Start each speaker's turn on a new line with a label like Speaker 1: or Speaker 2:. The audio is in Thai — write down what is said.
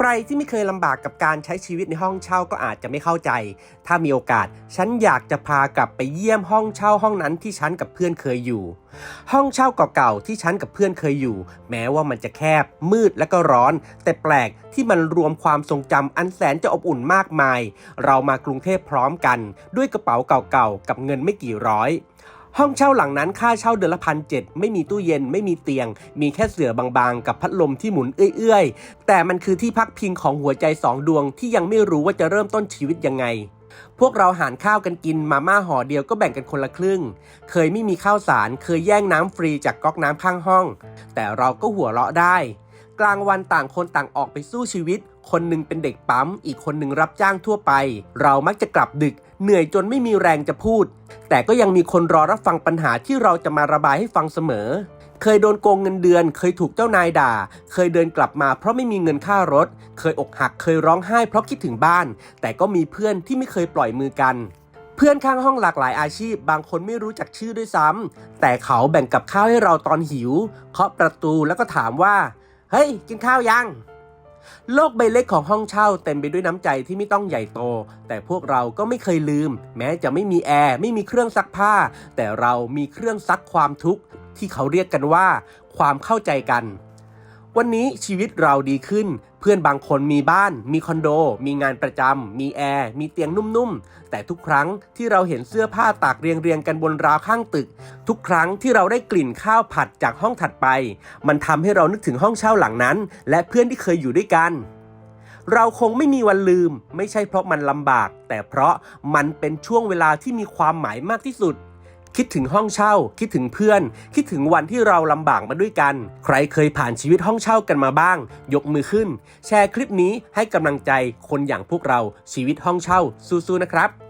Speaker 1: ใครที่ไม่เคยลำบากกับการใช้ชีวิตในห้องเช่าก็อาจจะไม่เข้าใจ ถ้ามีโอกาส ฉันอยากจะพากลับไปเยี่ยมห้องเช่าห้องนั้นที่ฉันกับเพื่อนเคยอยู่ ห้องเช่าเก่าๆที่ฉันกับเพื่อนเคยอยู่ แม้ว่ามันจะแคบ มืดและก็ร้อน แต่แปลกที่มันรวมความทรงจำอันแสนจะอบอุ่นมากมาย เรามากรุงเทพพร้อมกัน ด้วยกระเป๋าเก่าๆกับเงินไม่กี่ร้อย ห้องเช่าหลังนั้นค่าเช่าเดือนละพันเจ็ดไม่มีตู้เย็นไม่มีเตียง มีแค่เสื่อบางๆ กับพัดลมที่หมุนเอื้อยๆ แต่มันคือที่พักพิงของหัวใจสองดวงที่ยังไม่รู้ว่าจะเริ่มต้นชีวิตยังไงพวกเราหารข้าวกันกินมาม่าห่อเดียวก็แบ่งกันคนละครึ่ง เคยไม่มีข้าวสาร เคยแย่งน้ำฟรีจากก๊อกน้ำข้างห้อง แต่เราก็หัวเราะได้ กลางวันต่างคนต่างออกไปสู้ชีวิต คนหนึ่งเป็นเด็กปั๊ม อีกคนหนึ่งรับจ้างทั่วไป เรามักจะกลับดึก เหนื่อยจนไม่มีแรงจะพูด แต่ก็ยังมีคนรอรับฟังปัญหาที่เราจะมาระบายให้ฟังเสมอ เคยโดนโกงเงินเดือน เคยถูกเจ้านายด่า เคยเดินกลับมาเพราะไม่มีเงินค่ารถ เคยอกหัก เคยร้องไห้เพราะคิดถึงบ้าน แต่ก็มีเพื่อนที่ไม่เคยปล่อยมือกันเพื่อนข้างห้องหลากหลายอาชีพ บางคนไม่รู้จักชื่อด้วยซ้ำแต่เขาแบ่งกับข้าวให้เราตอนหิว เคาะประตูแล้วก็ถามว่า เฮ้ย กินข้าวยัง โลกใบเล็กของห้องเช่าเต็มไปด้วยน้ำใจที่ไม่ต้องใหญ่โต แต่พวกเราก็ไม่เคยลืม แม้จะไม่มีแอร์ไม่มีเครื่องซักผ้า แต่เรามีเครื่องซักความทุกข์ที่เขาเรียกกันว่า ความเข้าใจกัน วันนี้ชีวิตเราดีขึ้น เพื่อนบางคนมีบ้าน มีคอนโด มีงานประจำ มีแอร์ มีเตียงนุ่มๆ แต่ทุกครั้งที่เราเห็นเสื้อผ้าตากเรียงๆ กันบนราวข้างตึก ทุกครั้งที่เราได้กลิ่นข้าวผัดจากห้องถัดไป มันทำให้เรานึกถึงห้องเช่าหลังนั้น และเพื่อนที่เคยอยู่ด้วยกัน เราคงไม่มีวันลืม ไม่ใช่เพราะมันลำบาก แต่เพราะมันเป็นช่วงเวลาที่มีความหมายมากที่สุด คิดถึงห้องเช่า คิดถึงเพื่อน คิดถึงวันที่เราลำบากมาด้วยกัน ใครเคยผ่านชีวิตห้องเช่ากันมาบ้าง ยกมือขึ้น แชร์คลิปนี้ให้กำลังใจคนอย่างพวกเราชีวิตห้องเช่าสู้ๆนะครับ